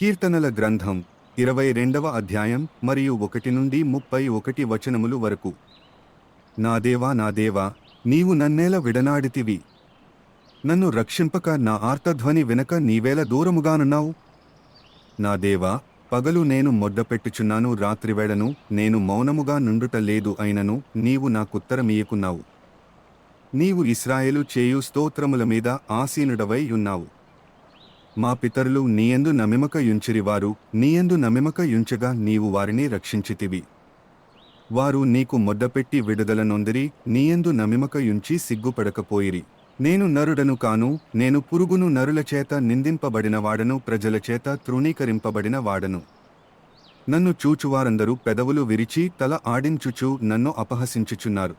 కీర్తనల గ్రంథం ఇరవై రెండవ అధ్యాయం మరియు ఒకటి నుండి ముప్పై ఒకటి వచనములు వరకు. నా దేవా నా దేవా నీవు నన్నేల విడనాడితివి. నన్ను రక్షింపక నా ఆర్తధ్వని వెనక నీవేల దూరముగానున్నావు. నా దేవా పగలు నేను మొద్దపెట్టుచున్నాను రాత్రివేళను నేను మౌనముగా నుండుట లేదు అయినను నీవు నాకుత్తరమీయకున్నావు నీవు ఇస్రాయేలు చేయు స్తోత్రముల మీద ఆసీనుడవై ఉన్నావు. మా పితరులు నీయందు నమిమక యుంచిరివారు నీయందు నమిమక యుంచగా నీవు వారిని రక్షించితివి. వారు నీకు మొద్దపెట్టి విడుదల నొందిరి నీయందు నమిమక యుంచి సిగ్గుపడకపోయిరి. నేను నరుడను కాను నేను పురుగును నరుల చేత నిందింపబడిన వాడను ప్రజల చేత తృణీకరింపబడిన వాడను. నన్ను చూచువారందరూ పెదవులు విరిచి తల ఆడించుచు నన్ను అపహసించుచున్నారు.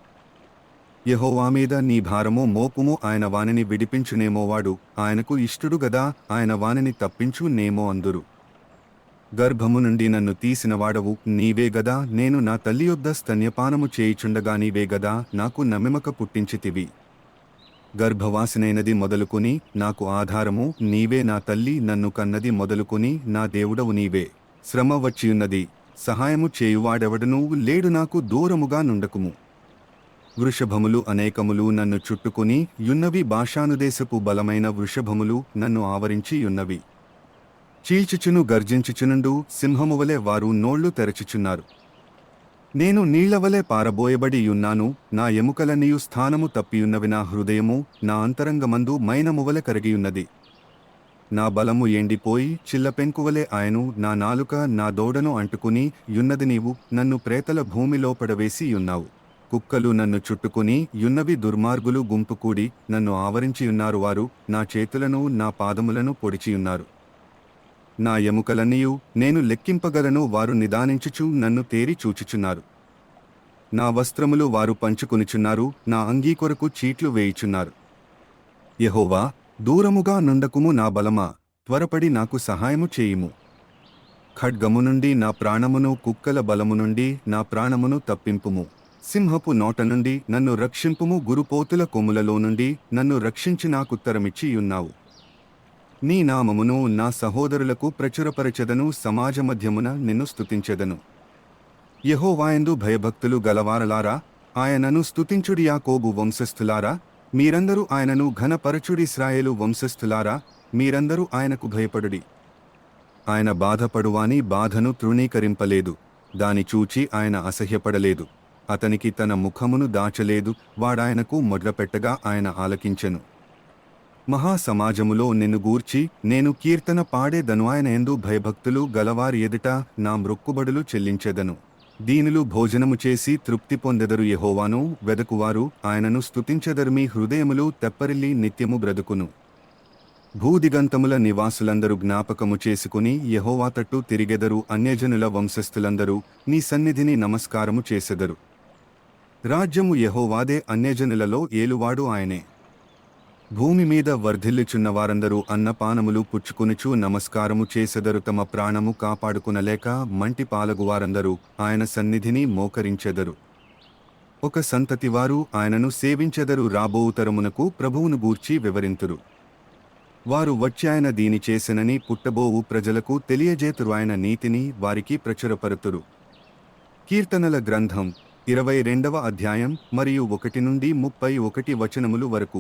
యహోవా మీద నీ భారము మోపుము ఆయన వానిని విడిపించునేమో వాడు. ఆయనకు ఇష్టుడు గదా ఆయన వానిని తప్పించు నేమో అందురు. గర్భము నుండి నన్ను తీసినవాడవు నీవే గదా నేను నా తల్లి యొద్ద స్తన్యపానము చేయుచుండగా నీవే గదా నాకు నమ్మిమక పుట్టించితివి. గర్భవాసినైనది మొదలుకొని నాకు ఆధారము నీవే నా తల్లి నన్ను కన్నది మొదలుకొని నా దేవుడవు నీవే. శ్రమ వచ్చియున్నది సహాయము చేయువాడెవడనూ లేడు నాకు దూరముగా నుండకుము. వృషభములు అనేకములు నన్ను చుట్టుకుని యున్నవి భాషానుదేశపు బలమైన వృషభములు నన్ను ఆవరించి యున్నవి. చీల్చుచును గర్జించుచునుండు సింహమువలె వారు నోళ్ళు తెరచుచున్నారు. నేను నీళ్ళవలే పారబోయబడి యున్నాను నా ఎముకలనియు స్థానము తప్పియున్నవి నా హృదయము నా అంతరంగమందు మైనమువలె కరిగియున్నది. నా బలము ఎండిపోయి చిల్లపెంకువలే ఆయను నా నాలుక నా దోడను అంటుకుని యున్నది నీవు నన్ను ప్రేతల భూమిలో పడవేసి యున్నావు. కుక్కలు నన్ను చుట్టుకుని యున్నవి దుర్మార్గులు గుంపు కూడి నన్ను ఆవరించియున్నారు వారు నా చేతులను నా పాదములను పొడిచియున్నారు. నా ఎముకలన్నీయు నేను లెక్కింపగలను వారు నిదానించుచు నన్ను తేరి చూచుచున్నారు. నా వస్త్రములు వారు పంచుకునిచున్నారు నా అంగీ కొరకు చీట్లు వేయుచున్నారు. యహోవా దూరముగా నుండకుము నా బలమా త్వరపడి నాకు సహాయము చేయుము. ఖడ్గము నుండి నా ప్రాణమును కుక్కల బలము నుండి నా ప్రాణమును తప్పింపుము. సింహపు నోట నుండి నన్ను రక్షింపుము గురుపోతుల కొమ్ములలో నుండి నన్ను రక్షించి నాకుత్తరమిచ్చియున్నావు నీ నామమును నా సహోదరులకు ప్రచురపరచెదను సమాజ మధ్యమున నిన్ను స్తుతించెదను. యహోవాయందు భయభక్తులు గలవారలారా ఆయనను స్తుతించుడి యాకోబు వంశస్థులారా? మీరందరూ ఆయనను ఘనపరచుడి ఇస్రాయేలు వంశస్థులారా? మీరందరూ ఆయనకు భయపడుడి. ఆయన బాధపడువాని బాధను తృణీకరింపలేదు. దాని చూచి ఆయన అసహ్యపడలేదు. అతనికి తన ముఖమును దాచలేదు వాడాయనకు మొదలుపెట్టగా ఆయన ఆలకించెను. మహాసమాజములో నిన్ను గూర్చి నేను కీర్తన పాడేదను ఆయన ఎందు భయభక్తులు గలవారి ఎదుట నా మృక్కుబడులు చెల్లించెదను. దీనులు భోజనము చేసి తృప్తి పొందెదరు యహోవాను వెదకువారు ఆయనను స్తుతించెదరు మీ హృదయములు తెప్పరిల్లి నిత్యము బ్రతుకును. భూదిగంతముల నివాసులందరూ జ్ఞాపకము చేసుకుని యహోవా తట్టు తిరిగెదరు అన్యజనుల వంశస్థులందరూ నీ సన్నిధిని నమస్కారము చేసెదరు. రాజ్యము యహోవాదే అన్యజనులలో ఏలువాడు ఆయనే. భూమి మీద వర్ధిల్లుచున్న వారందరూ అన్నపానములు పుచ్చుకునుచు నమస్కారము చేసెదరు తమ ప్రాణము కాపాడుకునలేక మంటి పాలగువారందరూ ఆయన సన్నిధిని మోకరించెదరు. ఒక సంతతి వారు ఆయనను సేవించెదరు రాబోవుతరమునకు ప్రభువును గూర్చి వివరింతురు. వారు వచ్చి ఆయన దీని చేసెనని పుట్టబోవు ప్రజలకు తెలియజేతురు ఆయన నీతిని వారికి ప్రచురపరుతురు. కీర్తనల గ్రంథం ఇరవై రెండవ అధ్యాయం మరియు ఒకటి నుండి ముప్పై ఒకటి వచనములు వరకు.